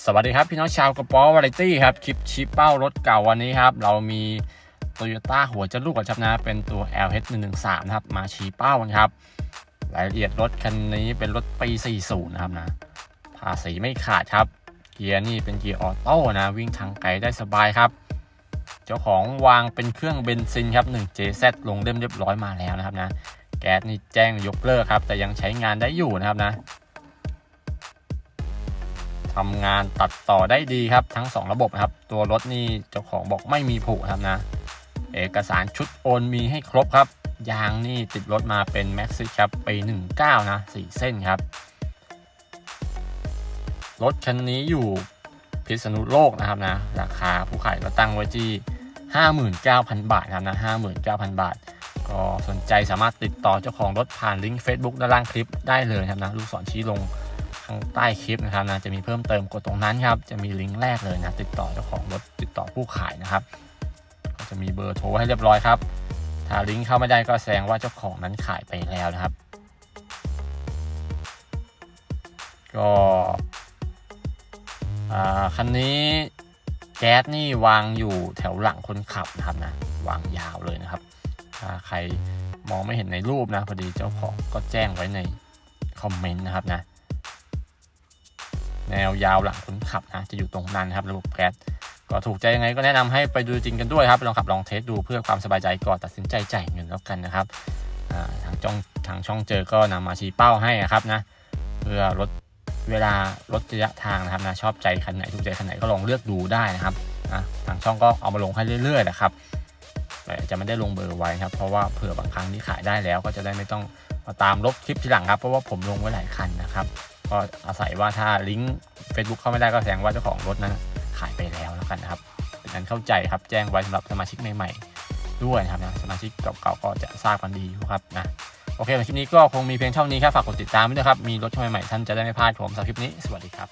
สวัสดีครับ พี่น้องชาวกระป๋อวาไรตี้ครับ คลิปชี้เป้ารถเก่าวันนี้ครับ เรามี Toyota หัวจะลูกกับชับนะ เป็นตัว LH 1 1 3 นะครับ มาชี้เป้ากันครับ รายละเอียดรถคันนี้เป็นรถปี 40 นะครับนะ ภาษีไม่ขาดครับ เกียร์นี่เป็นเกียร์ออโต้นะ วิ่งทางไกลได้สบายครับ เจ้าของวางเป็นเครื่องเบนซินครับ 1 JZ ลงเล่มเรียบร้อยมาแล้วนะครับนะ แก๊สนี่แจ้งยกเลิกครับ แต่ยังใช้งานได้อยู่นะครับนะ ทำงานตัดต่อได้ดีครับทั้ง 2 ระบบนะครับ ตัวรถนี่เจ้าของบอกไม่มีผุครับนะ เอกสารชุดโอนมีให้ครบครับ ยางนี่ติดรถมาเป็นแม็กซิครับปี19 นะ 4 เส้นครับ รถคันนี้อยู่พิษณุโลกนะครับนะ ราคาผู้ขายก็ตั้งไว้ที่ 59,000 บาทครับนะ 59,000 บาท ก็สนใจสามารถติดต่อเจ้าของรถผ่านลิงก์ Facebook ด้านล่างคลิปได้เลยครับนะ ลูกศรชี้ลง ข้างใต้คลิปนะครับนะจะมีเพิ่มเติมกดตรงนั้นครับจะมีลิงก์แรกเลยนะติดต่อเจ้าของรถติดต่อผู้ขายนะครับ ก็จะมีเบอร์โทรให้เรียบร้อยครับ ถ้าลิงก์เข้าไม่ได้ก็แสดงว่าเจ้าของนั้นขายไปแล้วนะครับ ก็อ่าคันนี้แก๊สนี่วางอยู่แถวหลังคนขับนะครับนะวางยาวเลยนะครับ ถ้าใครมองไม่เห็นในรูปนะพอดีเจ้าของก็แจ้งไว้ในคอมเมนต์นะครับนะ แนวยาวหลังคนขับนะจะอยู่ตรงนั้นนะครับระบบแก๊สก็ถูกใจยังไงก็แนะนำให้ไปดูจริงกันด้วยครับลองขับลองเทสดูเพื่อความสบายใจก่อนตัดสินใจจ่ายเงินแล้วกันนะครับทางจ้องทางช่องเจอก็นำมาชี้เป้าให้นะครับนะเพื่อลดเวลาลดระยะทางนะครับนะชอบใจคันไหนถูกใจคันไหนก็ลองเลือกดูได้นะครับนะทางช่องก็เอามาลงให้เรื่อยๆนะครับแต่จะไม่ได้ลงเบอร์ไว้ครับ เพราะว่าเผื่อบางครั้งที่ขายได้แล้วก็จะได้ไม่ต้องมาตามลบคลิปทีหลังครับ เพราะว่าผมลงไว้หลายคันนะครับ ก็อาศัยว่าถ้าลิงก์ Facebook เข้าไม่ได้ก็แสดงว่าเจ้าของรถนั้นขายไปแล้วแล้วกันนะครับเป็นการเข้าใจครับแจ้งไว้สำหรับสมาชิกใหม่ๆด้วยนะครับนะสมาชิกเก่าๆก็จะทราบกันดีครับนะโอเคในคลิปนี้ก็คงมีเพียงเท่านี้ครับฝากกดติดตามด้วยครับมีรถช่องใหม่ๆท่านจะได้ไม่พลาดผมสำหรับคลิปนี้สวัสดีครับ